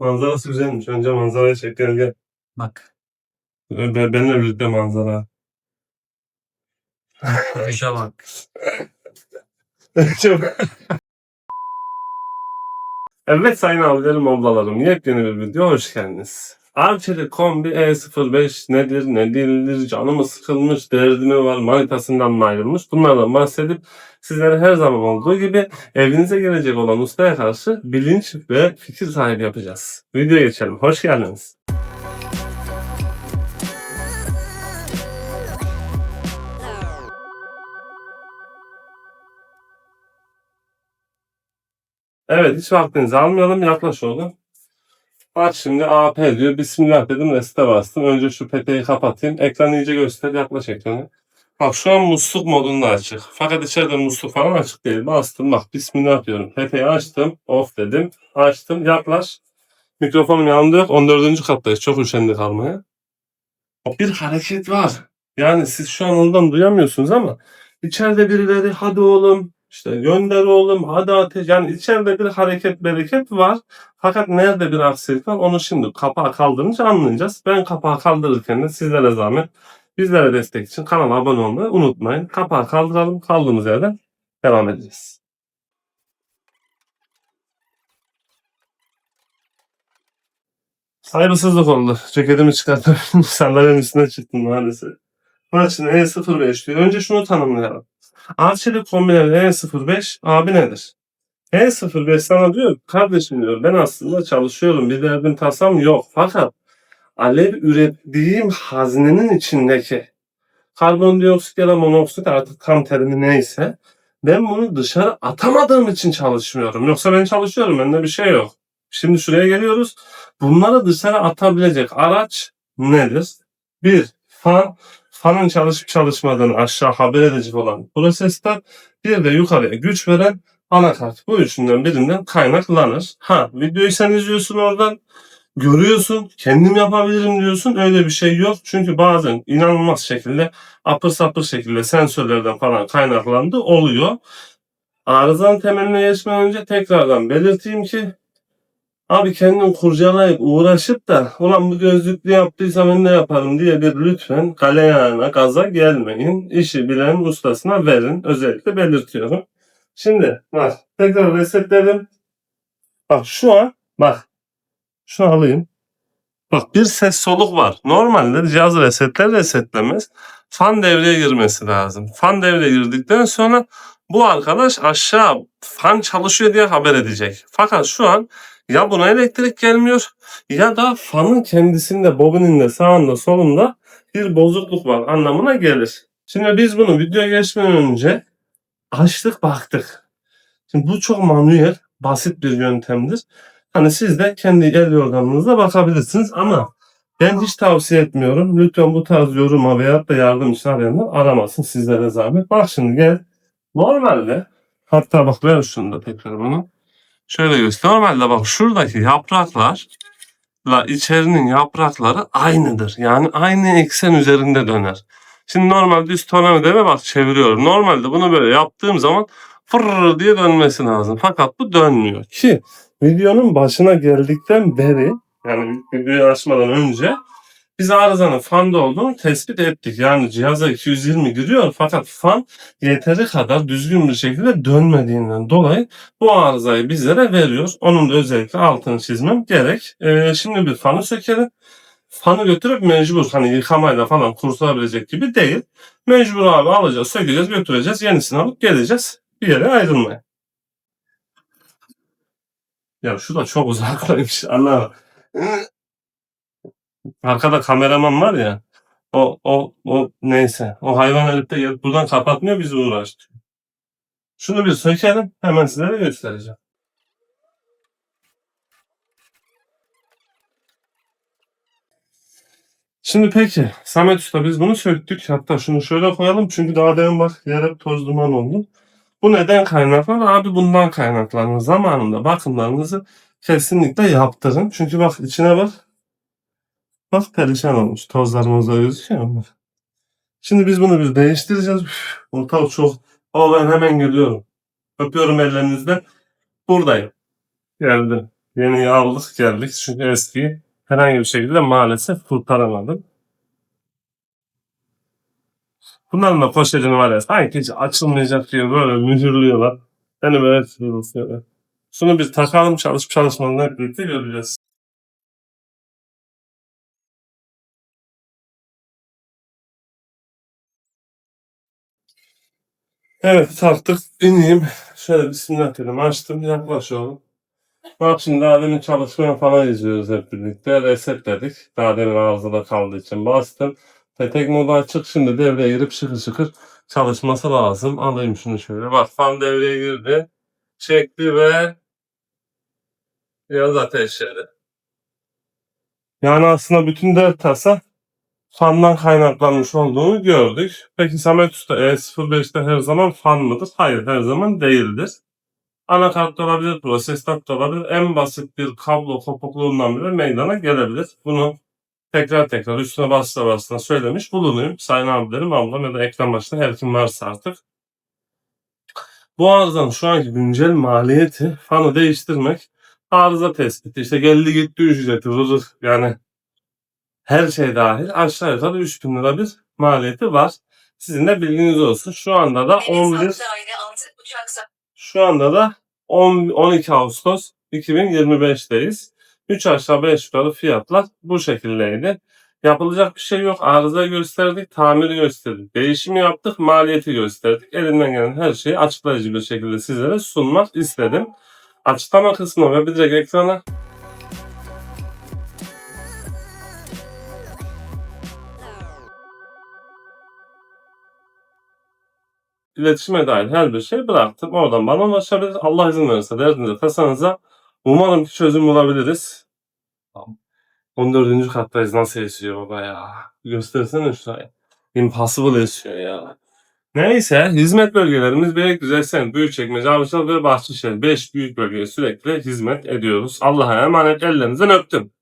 Manzarası güzelmiş. Önce manzaraya çek gel gel. Bak. Be benimle birlikte manzara. Kuşa bak. Çok- evet sayın abilerim ablalarım yepyeni bir video hoş geldiniz. Arçelik kombi E05 nedir ne değildir canı mı sıkılmış derdi mi var manitasından mı ayrılmış bunlardan bahsedip sizlere her zaman olduğu gibi evinize gelecek olan ustaya karşı bilinç ve fikir sahibi yapacağız. Videoya geçelim hoş geldiniz. Evet hiç vaktinizi almayalım yaklaş Bak şimdi AP diyor. Bismillah dedim reste bastım. Önce şu peteği kapatayım. Ekranı iyice göster. Yaklaş ekranı. Bak şu an musluk modunda açık. Fakat içeride musluk falan açık değil. Bastım bak Bismillah diyorum. Peteği açtım. Off dedim. Açtım. Yaklaş. Mikrofonum yanımda yok. 14. kattayız. Çok üşendik almaya. Bir hareket var. Yani siz şu an oradan duyamıyorsunuz ama içeride birileri hadi oğlum işte gönder oğlum hadi ateş. Yani içeride bir hareket bereket var. Fakat nerede bir aksilik var onu şimdi kapağı kaldırınca anlayacağız. Ben kapağı kaldırırken de sizlere zahmet bizlere destek için kanala abone olmayı unutmayın. Kapağı kaldıralım kaldığımız yerden devam edeceğiz. Saygısızlık oldu. Ceketimi çıkarttım. Sandalyenin üstüne çıktım maalesef. Bak şimdi E05 diyor. Önce şunu tanımlayalım. Arçelik kombineli E05 abi nedir? E05 sana diyor kardeşim diyor ben aslında çalışıyorum bir derdim tasam yok fakat alev ürettiğim haznenin içindeki karbondioksit ya da monoksit artık tam terimi neyse ben bunu dışarı atamadığım için çalışmıyorum. Yoksa ben çalışıyorum bende bir şey yok. Şimdi şuraya geliyoruz. Bunları dışarı atabilecek araç nedir? Bir, fan. Fanın çalışıp çalışmadığını aşağı haber edecek olan prosesler. Bir de yukarıya güç veren anakart. Bu üçünden birinden kaynaklanır. Ha videoyu sen izliyorsun oradan görüyorsun kendim yapabilirim diyorsun öyle bir şey yok. Çünkü bazen inanılmaz şekilde apır sapır şekilde sensörlerden falan kaynaklandı oluyor. Arızanın temeline geçmeden önce tekrardan belirteyim ki Abi kendim kurcalayıp uğraşıp da ulan bu gözlüklü yaptıysam ben ne yaparım diye bir lütfen galeyana gaza gelmeyin. İşi bilen ustasına verin. Özellikle belirtiyorum. Şimdi bak tekrar resetledim. Bak şu an bak şunu alayım. Bak bir ses soluk var. Normalde cihaz resetler resetlemez. Fan devreye girmesi lazım. Fan devreye girdikten sonra bu arkadaş aşağı fan çalışıyor diye haber edecek. Fakat şu an ya buna elektrik gelmiyor ya da fanın kendisinde bobininde sağında solunda bir bozukluk var anlamına gelir. Şimdi biz bunu video geçmeden önce açtık baktık. Şimdi bu çok manuel, basit bir yöntemdir. Hani siz de kendi el yordamınızla bakabilirsiniz ama ben hiç tavsiye etmiyorum. Lütfen bu tarz yoruma veya da yardım için arayanlar aramasın sizlere zahmet. Bak şimdi gel. Normalde hatta bak ver şunu da tekrar bunu. Şöyle göster. Normalde bak şuradaki yapraklarla içerinin yaprakları aynıdır. Yani aynı eksen üzerinde döner. Şimdi normalde düz tornavidayla bak çeviriyorum. Normalde bunu böyle yaptığım zaman fırr diye dönmesi lazım. Fakat bu dönmüyor ki videonun başına geldikten beri yani videoyu açmadan önce biz arızanın fanda olduğunu tespit ettik. Yani cihaza 220 giriyor fakat fan yeteri kadar düzgün bir şekilde dönmediğinden dolayı bu arızayı bizlere veriyor. Onun da özellikle altını çizmem gerek. Ee, şimdi bir fanı sökelim. Fanı götürüp mecbur hani yıkamayla falan kurtulabilecek gibi değil. Mecbur abi alacağız, sökeceğiz, götüreceğiz, yenisini alıp geleceğiz bir yere ayrılmaya. Ya şu da çok uzaktaymış. Allah Arkada kameraman var ya. O, o, o neyse. O hayvan herif de buradan kapatmıyor bizi uğraştırıyor. Şunu bir sökelim. Hemen sizlere göstereceğim. Şimdi peki Samet Usta biz bunu söktük. Hatta şunu şöyle koyalım çünkü daha demin bak yer hep toz duman oldu. Bu neden kaynaklanır? Abi bundan kaynaklanır. Zamanında bakımlarınızı kesinlikle yaptırın. Çünkü bak içine bak. Bak perişan olmuş. Tozlarımız da gözüküyor mu? Şimdi biz bunu bir değiştireceğiz. Üf, Ortalık çok. O ben hemen geliyorum. Öpüyorum ellerinizden. Buradayım. Geldim. Yeni aldık geldik çünkü eskiyi herhangi bir şekilde maalesef kurtaramadım. Bunların da poşetini var ya sanki hiç açılmayacak diye böyle mühürlüyorlar. Beni böyle sürüyorlar. Şunu bir takalım çalışıp çalışmalarını hep birlikte göreceğiz. Evet taktık. İneyim. Şöyle bismillah dedim. Açtım. Yaklaş oğlum. Bak şimdi daha demin çalışmaya falan izliyoruz hep birlikte. Resetledik. Daha demin arızada kaldığı için bastım. Petek modu açık. Şimdi devreye girip şıkır şıkır çalışması lazım. Alayım şunu şöyle. Bak fan devreye girdi. Çekti ve yaz ateşledi. Yani aslında bütün dert tasa fandan kaynaklanmış olduğunu gördük. Peki Samet Usta E05'te her zaman fan mıdır? Hayır her zaman değildir. Anakart da olabilir, prosesör de olabilir. En basit bir kablo kopukluğundan bile meydana gelebilir. Bunu tekrar tekrar üstüne basta basta söylemiş bulunayım. Sayın abilerim, ablam ya da ekran başında her kim varsa artık. Bu arızanın şu anki güncel maliyeti fanı değiştirmek arıza tespiti işte geldi gitti ücreti yani her şey dahil aşağı yukarı 3000 lira bir maliyeti var. Sizin de bilginiz olsun. Şu anda da 11 daire 6 uçaksa şu anda da 10, 12 Ağustos 2025'teyiz. 3 aşağı 5 yukarı fiyatlar bu şekildeydi. Yapılacak bir şey yok. Arıza gösterdik, tamiri gösterdik. Değişim yaptık, maliyeti gösterdik. Elimden gelen her şeyi açıklayıcı bir şekilde sizlere sunmak istedim. Açıklama kısmına ve bir direkt ekrana iletişime dair her bir şey bıraktım. Oradan bana ulaşabilir. Allah izin verirse derdinize tasanıza umarım ki çözüm bulabiliriz. 14. kattayız. Nasıl esiyor baba ya? Göstersene şurayı. Impossible esiyor ya. Neyse hizmet bölgelerimiz Beylikdüzü, Esen, Büyükçekmece, Avcılar ve Bahçeşehir. 5 büyük bölgeye sürekli hizmet ediyoruz. Allah'a emanet ellerinizden öptüm.